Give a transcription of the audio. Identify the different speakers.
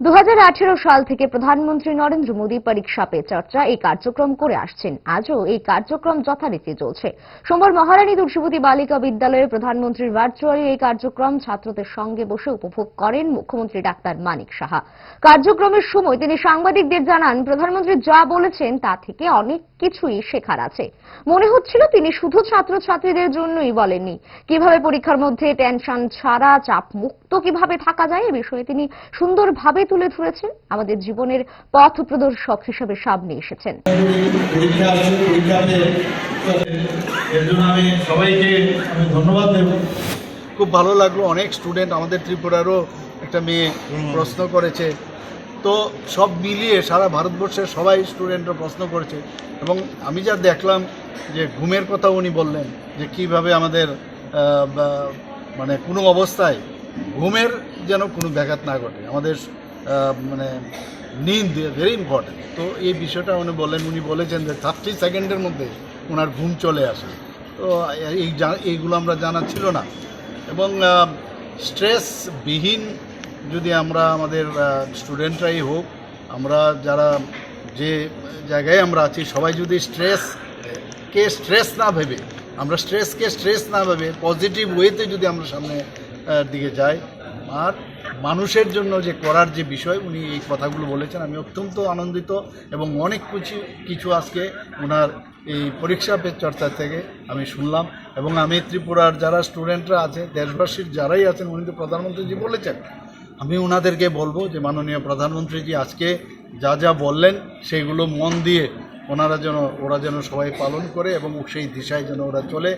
Speaker 1: দু হাজার আঠেরো সাল থেকে প্রধানমন্ত্রী নরেন্দ্র মোদী পরীক্ষা পে চর্চা এই কার্যক্রম করে আসছেন। আজও এই কার্যক্রম যথারীতি চলছে। সোমবার মহারানী তুলসীবতী বালিকা বিদ্যালয়ে প্রধানমন্ত্রীর ভার্চুয়ালি এই কার্যক্রম ছাত্রদের সঙ্গে বসে উপভোগ করেন মুখ্যমন্ত্রী ডাক্তার মানিক সাহা। কার্যক্রমের সময় তিনি সাংবাদিকদের জানান, প্রধানমন্ত্রী যা বলেছেন তা থেকে অনেক কিছুই শেখার আছে। মনে হচ্ছিল তিনি শুধু ছাত্রছাত্রীদের জন্যই বলেননি। কীভাবে পরীক্ষার মধ্যে টেনশন ছাড়া চাপ মুক্ত কীভাবে থাকা যায় এ বিষয়ে তিনি সুন্দরভাবে তুলে ধরেছেন। আমাদের জীবনের পথ প্রদর্শক হিসেবে সামনে এসেছেন।
Speaker 2: সবাইকে আমি ধন্যবাদ দেব।
Speaker 3: খুব ভালো লাগল। অনেক স্টুডেন্ট আমাদের ত্রিপুরারও একটা মেয়ে প্রশ্ন করেছে। তো সব মিলিয়ে সারা ভারতবর্ষের সবাই স্টুডেন্টরা প্রশ্ন করেছে। এবং আমি যা দেখলাম যে ঘুমের কথা উনি বললেন যে কীভাবে আমাদের মানে কোনো অবস্থায় ঘুমের যেন কোনো ব্যাঘাত না ঘটে। আমাদের মানে নিন্দ ভেরি ইম্পর্টেন্ট তো এই বিষয়টা উনি বলেন, উনি বলেছেন যে থার্টি সেকেন্ডের মধ্যে ওনার ঘুম চলে আসে। তো এই এইগুলো আমরা জানা ছিল না। এবং স্ট্রেসবিহীন যদি আমরা আমাদের স্টুডেন্টরাই হোক, আমরা যারা যে জায়গায় আমরা আছি, সবাই যদি স্ট্রেস কে স্ট্রেস না ভেবে, আমরা স্ট্রেসকে স্ট্রেস না ভেবে পজিটিভ ওয়েতে যদি আমরা সামনে দিকে যায়। আর মানুষের জন্য যে করার যে বিষয়, উনি এই কথাগুলো বলেছেন, আমি অত্যন্ত আনন্দিত এবং অনেক কিছু কিছু আজকে ওনার এই পরীক্ষা পে চর্চা থেকে আমি শুনলাম এবং আমি ত্রিপুরার যারা স্টুডেন্টরা আছে, দেশবাসীর যারাই আছেন, উনি তো প্রধানমন্ত্রীজি বলেছেন। আমি ওনাদেরকে বলব যে, মাননীয় প্রধানমন্ত্রীজি আজকে যা যা বললেন সেইগুলো মন দিয়ে ওনারা যেন, ওরা যেন সবাই পালন করে এবং সেই দিশায় যেন ওরা চলে।